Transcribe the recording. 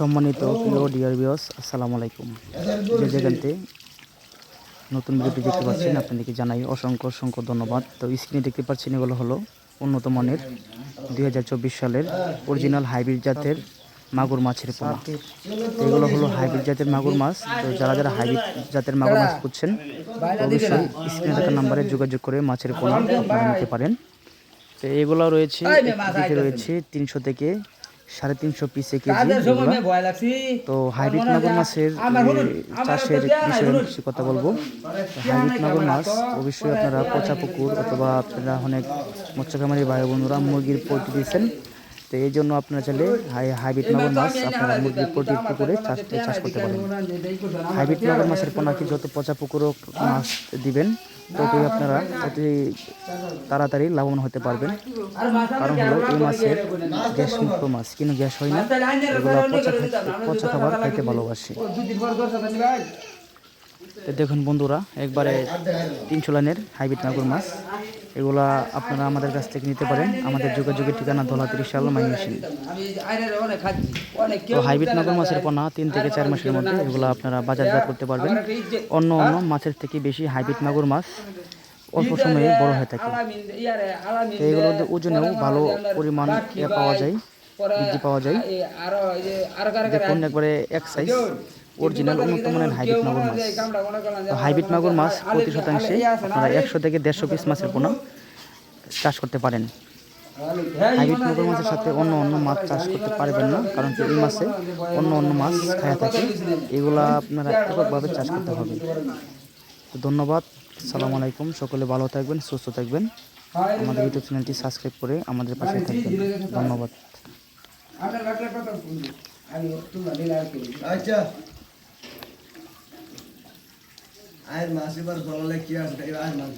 সম্মানিত প্রিয় ডিয়ার বিয়স আসসালামু আলাইকুম। যে যেখানতে নতুন ভিডিওটি দেখতে পাচ্ছেন, আপনাদেরকে জানাই অসংখ্য অসংখ্য ধন্যবাদ। তো স্ক্রিনে দেখতে পাচ্ছেন এগুলো হলো উন্নত মানের দুই হাজার চব্বিশ সালের অরিজিনাল হাইব্রিড জাতের মাগুর মাছের পোনা। তো এগুলো হলো হাইব্রিড জাতের মাগুর মাছ। তো যারা যারা হাইব্রিড জাতের মাগুর মাছ খুঁজছেন অবশ্যই স্ক্রিনে থাকা নাম্বারে যোগাযোগ করে মাছের পোনা আপনারা নিতে পারেন। তো এগুলো রয়েছে রয়েছে তিনশো থেকে সাড়ে তিনশো পিসে কেজি তো হাইব্রিড মাগুর মাছের চাষের বিষয়ে কিছু কথা বলব। হাইব্রিড মাগুর মাছ অবশ্যই আপনারা পচা পুকুর অথবা আপনারা অনেক মৎস্যকামারী ভাই বোনরা মুরগির পোল্ট্রি দিয়েছেন। তো এই জন্য আপনারা চাইলে হাই- হাইব্রিড মাগুর মাছ আপনারা মুরগির পোলট্রির পুকুরে চাষ চাষ করতে পারেন। হাইব্রিড মাগুর মাছের পোনাকে যত পচা পুকুরও মাছ দিবেন ততই আপনারা অতি তাড়াতাড়ি লাভবান হতে পারবেন। কারণ হলো এই মাছের গ্যাস মুক্ত মাছ কিন্তু গ্যাস হয় না। এগুলো পচা পচা খাবার খাইতে ভালোবাসে। তো দেখুন বন্ধুরা একবারে তিনশো লাইনের হাইব্রিড মাগুর মাছ। এগুলা আপনারা আমাদের কাছ থেকে নিতে পারেন। আমাদের যোগাযোগের ঠিকানা ধলা তিরিশ সাল। মাইমেশিন তো হাইব্রিড মাগুর মাছের পোনা তিন থেকে চার মাসের মধ্যে এগুলো আপনারা বাজারজাত করতে পারবেন। অন্য অন্য মাছের থেকে বেশি হাইব্রিড মাগুর মাছ অল্প সময়ে বড় হয়ে থাকে। তো এগুলোর ওজনেও ভালো পরিমাণ পাওয়া যায়, বৃদ্ধি পাওয়া যায়। দেখুন একবারে এক সাইজ অরিজিনাল উন্নত মানের হাইব্রিড মাগুর মাছ। তো হাইব্রিড মাগুর মাছ প্রতি শতাংশে আপনারা একশো থেকে দেড়শো পিস মাছের পোনা চাষ করতে পারেন। হাইব্রিড মাগুর মাছের সাথে অন্য অন্য মাছ চাষ করতে পারবেন না, কারণ এই মাছে অন্য অন্য মাছ খায়া থাকে। এগুলা আপনারা এককভাবে চাষ করতে হবে। তো ধন্যবাদ। সালাম আলাইকুম। সকলে ভালো থাকবেন, সুস্থ থাকবেন। আমাদের ইউটিউব চ্যানেলটি সাবস্ক্রাইব করে আমাদের পাশে থাকবেন। ধন্যবাদ। আচ্ছা। আয়ের মাছ এবার জলালে কি আসবে এবার আয়ের মাছ